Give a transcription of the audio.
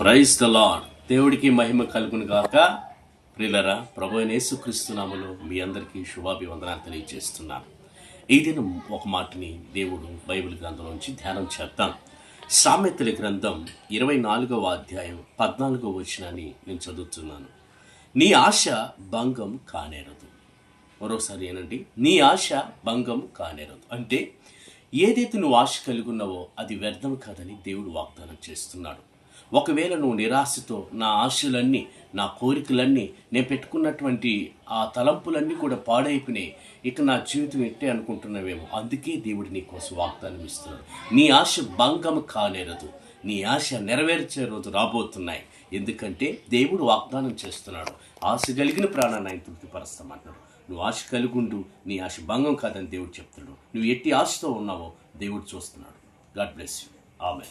Praise the lord దేవుడికి మహిమ కలుగును గాక. ప్రిలరా ప్రభు అయిన మీ అందరికీ శుభాభివందనాలు తెలియజేస్తున్నాను. ఈ దినం ఒక మాటని దేవుడు బైబిల్ గ్రంథంలోంచి ధ్యానం చేద్దాం. సామెతల గ్రంథం ఇరవై నాలుగవ అధ్యాయం పద్నాలుగవ వచనాన్ని నేను చదువుతున్నాను. నీ ఆశ భంగం కానేరదు. మరోసారి ఏనండి నీ ఆశ భంగం కానేరదు. అంటే ఏదైతే నువ్వు ఆశ కలిగి ఉన్నావో అది వ్యర్థం కాదని దేవుడు వాగ్దానం చేస్తున్నాడు. ఒకవేళ నువ్వు నిరాశతో నా ఆశలన్నీ నా కోరికలన్నీ నేను పెట్టుకున్నటువంటి ఆ తలంపులన్నీ కూడా పాడైపోయినాయి ఇక నా జీవితం ఎట్టే అనుకుంటున్నావేమో. అందుకే దేవుడు నీ కోసం వాగ్దానం ఇస్తున్నాడు. నీ ఆశ భంగం కానేరదు నీ ఆశ నెరవేర్చే రోజు రాబోతున్నాయి. ఎందుకంటే దేవుడు వాగ్దానం చేస్తున్నాడు. ఆశ కలిగిన ప్రాణాన్ని ఆయన తృప్తిపరుస్తామంటున్నాడు. నువ్వు ఆశ కలిగి ఉండు నీ ఆశ భంగం కాదని దేవుడు చెప్తున్నాడు. నువ్వు ఎట్టి ఆశతో ఉన్నావో దేవుడు చూస్తున్నాడు. God bless you. ఆమె